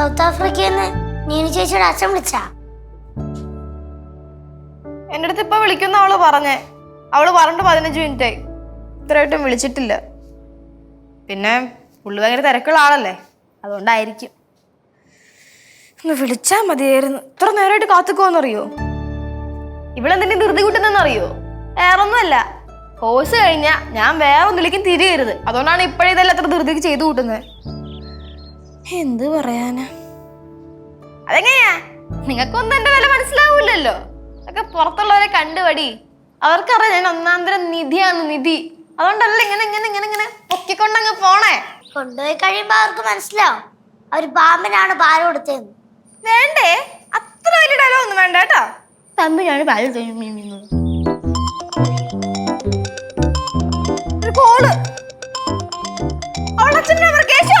South ആഫ്രിക്കയിൽ നിന്ന് നീനു ചേച്ചിയുടെ അച്ഛൻ വിളിച്ചാ. എന്റെ അടുത്ത് ഇപ്പൊ വിളിക്കുന്ന അവൾ പറഞ്ഞേ. അവൾ പറഞ്ഞിട്ട് പതിനഞ്ച് മിനിറ്റ് ആയി. ഇത്രയായിട്ടും വിളിച്ചിട്ടില്ല. പിന്നെ പുള്ളി ഭയങ്കര തിരക്കുള്ള ആളല്ലേ? അതുകൊണ്ടായിരിക്കും. ഒന്ന് വിളിച്ചാ മതിയായിരുന്നു. ഇത്ര നേരമായിട്ട് കാത്തുക്കോന്നറിയോ? ഇവളെന്തിന്റെ ധൃതി കൂട്ടുന്നെന്നറിയോ വേറൊന്നുമല്ല. കോഴ്സ് കഴിഞ്ഞാ ഞാൻ വേറെ ഒന്നിലേക്കും തിരിയരുത്. അതുകൊണ്ടാണ് ഇപ്പോഴേ അത്ര ധൃതിക്ക് ചെയ്തു കൂട്ടുന്നത്. എന്ത് പറയാനാ? അതെങ്ങനെയാ? നിങ്ങൾക്കൊന്നും എന്റെ വില മനസ്സിലാവൂലല്ലോ അതൊക്കെ പുറത്തുള്ളവരെ കണ്ടുപടി അവർക്കറിയാം ഞാൻ ഒന്നാന്തരം തരം നിധിയാണ് നിധി. അതുകൊണ്ടല്ല ഇങ്ങനെ ഇങ്ങനെ ഇങ്ങനെ ഇങ്ങനെ പൊക്കിക്കൊണ്ടങ്ങ് പോണേ? കൊണ്ടുപോയി കഴിയുമ്പോ അവർക്ക് മനസ്സിലാവും. അവർ പാമ്പിനാണ് പാൽ കൊടുത്തതെന്ന് വേണ്ടേ? അത്ര വലിയ ഡയലോഗ് ഒന്നും വേണ്ട കേട്ടോ. പാമ്പിനാണ് പാൽ കോൾ. നമ്പർ കേശോ.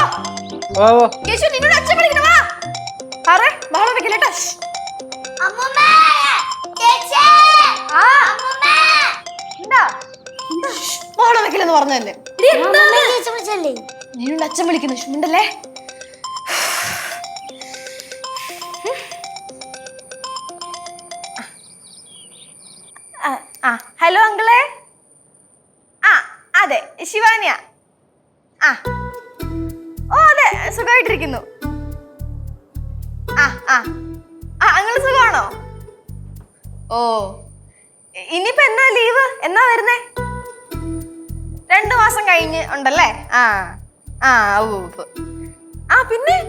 കേശു നിന്നോട് അച്ഛൻ വിളിക്കുന്നു ഷുണ്ടല്ലേ ആ ഹലോ അങ്കിളെ? ആ അതെ ശിവാനിയ. ആ. ഓ അതെ സുഖമായിട്ടിരിക്കുന്നു. ആ ആ. അങ്കിൾ സുഖമാണോ? ഓ ഇനിയിപ്പോ എന്നാ ലീവ്? എന്നാ വരുന്നേ? രണ്ടു മാസം കഴിഞ്ഞ് ഉണ്ടല്ലേ? ആ ആ. ആ പിന്നെ?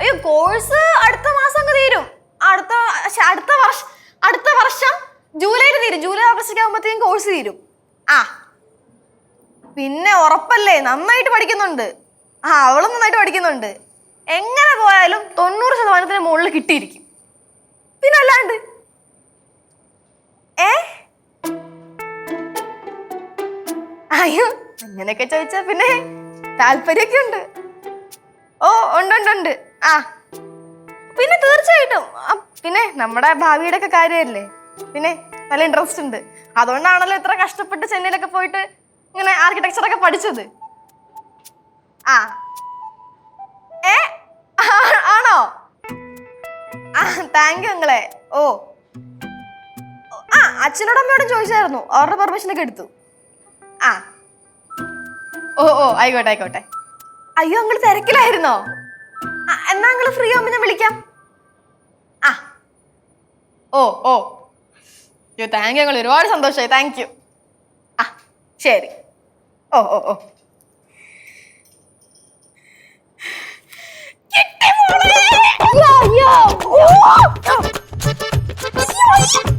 അയ്യോ കോഴ്സ് അടുത്ത മാസം തീരും. അടുത്ത അടുത്ത വർഷം അടുത്ത വർഷം ജൂലൈയിൽ തീരും. ജൂലൈ ഓഗസ്റ്റ് ആകുമ്പോഴത്തേക്കും കോഴ്സ് തീരും. ആ. പിന്നെ ഉറപ്പല്ലേ? നന്നായിട്ട് പഠിക്കുന്നുണ്ട്. ആ അവളും നന്നായിട്ട് പഠിക്കുന്നുണ്ട്. എങ്ങനെ പോയാലും തൊണ്ണൂറ് ശതമാനത്തിന് മുകളിൽ കിട്ടിയിരിക്കും. പിന്നെ അല്ലാണ്ട് ഏ? അയ്യോ അങ്ങനെയൊക്കെ ചോദിച്ചാ പിന്നെ താല്പര്യമൊക്കെ ഉണ്ട് ഓ ഉണ്ട് ഉണ്ട് ഉണ്ട്. ആ. പിന്നെ തീർച്ചയായിട്ടും പിന്നെ നമ്മുടെ ഭാവിയുടെ ഒക്കെ കാര്യമല്ലേ? പിന്നെ നല്ല ഇൻട്രസ്റ്റ് ഉണ്ട്. അതുകൊണ്ടാണല്ലോ ഇത്ര കഷ്ടപ്പെട്ട് ചെന്നൈയിലൊക്കെ പോയിട്ട് ഇങ്ങനെ ആർക്കിടെക്ചറൊക്കെ പഠിച്ചത്. ആ. താങ്ക് യു നിങ്ങളെ ഓ. ആ അച്ഛനോടും അമ്മയോടും ചോദിച്ചായിരുന്നു. അവരുടെ പെർമിഷനൊക്കെ എടുത്തു. ആ. ഓ ഓ ആയിക്കോട്ടെ ആയിക്കോട്ടെ. അയ്യോ നിങ്ങൾ തിരക്കിലായിരുന്നോ? എന്നാ നിങ്ങൾ ഫ്രീ ആവുമ്പോൾ ഞാൻ വിളിക്കാം. ആ. ഓ ഓ. അയ്യോ താങ്ക് യു അങ്ങൾ ഒരുപാട് സന്തോഷമായി. താങ്ക് യു ആ ശരി. ഓ ഓ ഓ. കിട്ടി yeah. അയ്യോ. Thank you.